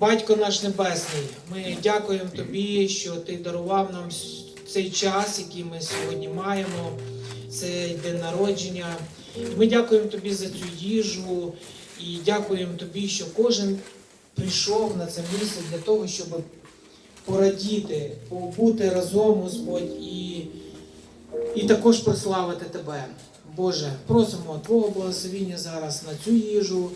Батько наш Небесний, ми дякуємо Тобі, що Ти дарував нам цей час, який ми сьогодні маємо, цей день народження. Ми дякуємо Тобі за цю їжу і дякуємо Тобі, що кожен прийшов на це місце для того, щоб порадіти, побути разом, Господь, і, і також прославити Тебе. Боже, просимо Твого благословіння зараз на цю їжу,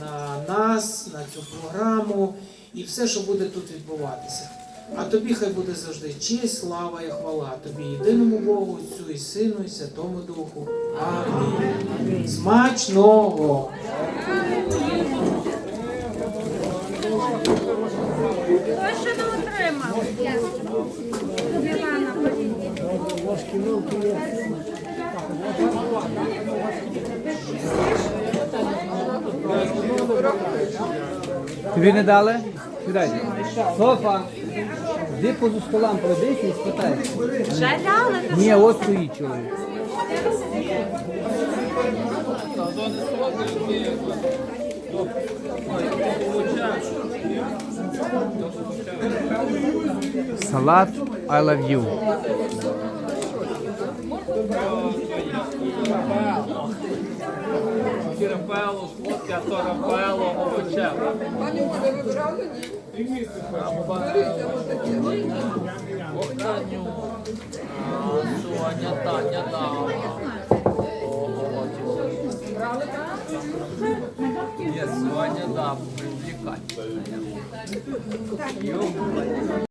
на нас, на цю програму і все, що буде тут відбуватися. А тобі хай буде завжди честь, слава і хвала тобі, єдиному Богу, Отцю і Сину, і Святому Духу. Амінь. Смачного! Не отримав? Тобі не дали? Сідай. Софа, де поза столом пройдись і спитай. Вже дали? Ні, от стоїть чоловік. Салат I love you. Рафаело, сладке, а то Рафаело овочеве. Пані Оля, вибирали ні? Беріться ось. Охтаню. Суаня, Таня, да. Є, Суаня, да, привлекательная. Ёбаный.